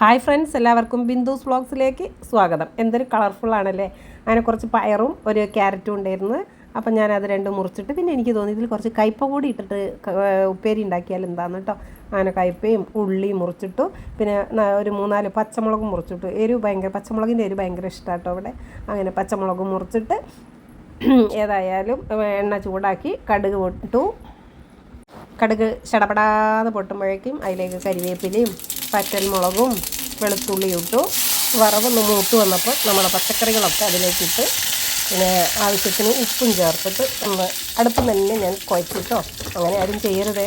Hi friends എല്ലാവർക്കും ബിന്ദുസ് വ്ളോഗ്സിലേക്ക് സ്വാഗതം. എന്തൊരു കളർഫുൾ ആണല്ലേ? അങ്ങനെ കുറച്ച് പയറും ഒരു ക്യാരറ്റും ഉണ്ടായിരുന്നു. അപ്പം ഞാൻ അത് രണ്ടും മുറിച്ചിട്ട് പിന്നെ എനിക്ക് തോന്നി ഇതിൽ കുറച്ച് കയ്പ കൂടി ഇട്ടിട്ട് ഉപ്പേരി ഉണ്ടാക്കിയാൽ എന്താന്ന് കേട്ടോ അങ്ങനെ കയ്പയും ഉള്ളിയും മുറിച്ചിട്ടു. പിന്നെ ഒരു മൂന്നാൽ പച്ചമുളകും മുറിച്ചിട്ടു. എരിവ് ഭയങ്കര പച്ചമുളകിന്റെ എരിവ് ഭയങ്കര ഇഷ്ടമാട്ടോ അവിടെ അങ്ങനെ പച്ചമുളകും മുറിച്ചിട്ട് ഏതായാലും എണ്ണ ചൂടാക്കി കടുക് പൊട്ടു. കടുക് ചടപടാതെ പൊട്ടുമ്പോഴേക്കും അതിലേക്ക് കരിവേപ്പിലയും പച്ചൽമുളകും വെളുത്തുള്ളിയും ഇട്ടു. വറവൊന്ന് മൂത്ത് വന്നപ്പോൾ നമ്മുടെ പച്ചക്കറികളൊക്കെ അതിലേക്കിട്ട് പിന്നെ ആവശ്യത്തിന് ഉപ്പും ചേർത്തിട്ട് ഒന്ന് അടുപ്പം തന്നെ ഞാൻ കുഴച്ചിട്ടോ. അങ്ങനെ ആരും ചെയ്യരുതേ.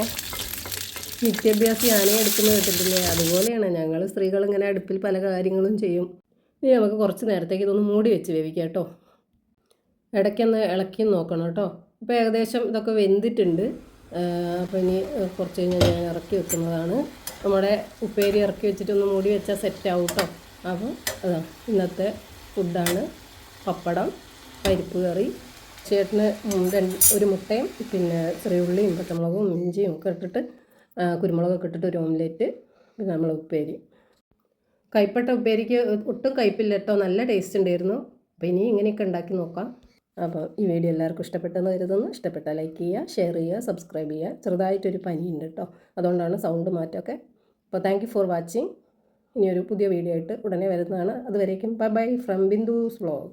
നിത്യാഭ്യാസി ആനയെ എടുക്കുന്ന കേട്ടിട്ടില്ലേ അതുപോലെയാണ് ഞങ്ങൾ സ്ത്രീകൾ ഇങ്ങനെ അടുപ്പിൽ പല കാര്യങ്ങളും ചെയ്യും. ഇനി നമുക്ക് കുറച്ച് നേരത്തേക്ക് ഇതൊന്ന് മൂടി വെച്ച് വേവിക്കാം കേട്ടോ ഇടയ്ക്കൊന്ന് ഇളക്കി നോക്കണം കേട്ടോ. ഇപ്പോൾ ഏകദേശം ഇതൊക്കെ വെന്തിട്ടുണ്ട്. അപ്പോൾ ഇനി കുറച്ച് കഴിഞ്ഞാൽ ഞാൻ ഇറക്കി വെക്കുന്നതാണ്. നമ്മുടെ ഉപ്പേരി ഇറക്കി വെച്ചിട്ടൊന്ന് മൂടി വെച്ചാൽ സെറ്റ് ആവും കേട്ടോ അപ്പോൾ അതാ ഇന്നത്തെ ഫുഡാണ് പപ്പടം പരിപ്പ് കറി ചേട്ടന് രണ്ട് ഒരു മുട്ടയും പിന്നെ ചെറിയ ഉള്ളിയും പച്ചമുളകും ഇഞ്ചിയും ഒക്കെ ഇട്ടിട്ട് കുരുമുളകൊക്കെ ഇട്ടിട്ട് ഒരു ഓംലേറ്റ് പിന്നെ നമ്മൾ ഉപ്പേരി. കൈപ്പട്ട ഉപ്പേരിക്ക് ഒട്ടും കയ്പില്ല കേട്ടോ നല്ല ടേസ്റ്റ് ഉണ്ടായിരുന്നു. അപ്പോൾ ഇനി ഇങ്ങനെയൊക്കെ ഉണ്ടാക്കി നോക്കാം. അപ്പോൾ ഈ വീഡിയോ എല്ലാവർക്കും ഇഷ്ടപ്പെട്ടെന്ന് കരുതുന്നു. ഇഷ്ടപ്പെട്ടാൽ ലൈക്ക് ചെയ്യുക ഷെയർ ചെയ്യുക സബ്സ്ക്രൈബ് ചെയ്യുക. ചെറുതായിട്ടൊരു പനിയുണ്ട് കേട്ടോ അതുകൊണ്ടാണ് സൗണ്ട് മാറ്റമൊക്കെ. അപ്പോൾ താങ്ക് ഫോർ വാച്ചിങ് ഇനിയൊരു പുതിയ വീഡിയോ ആയിട്ട് ഉടനെ വരുന്നതാണ്. അതുവരേക്കും bye bye from Bindu's vlog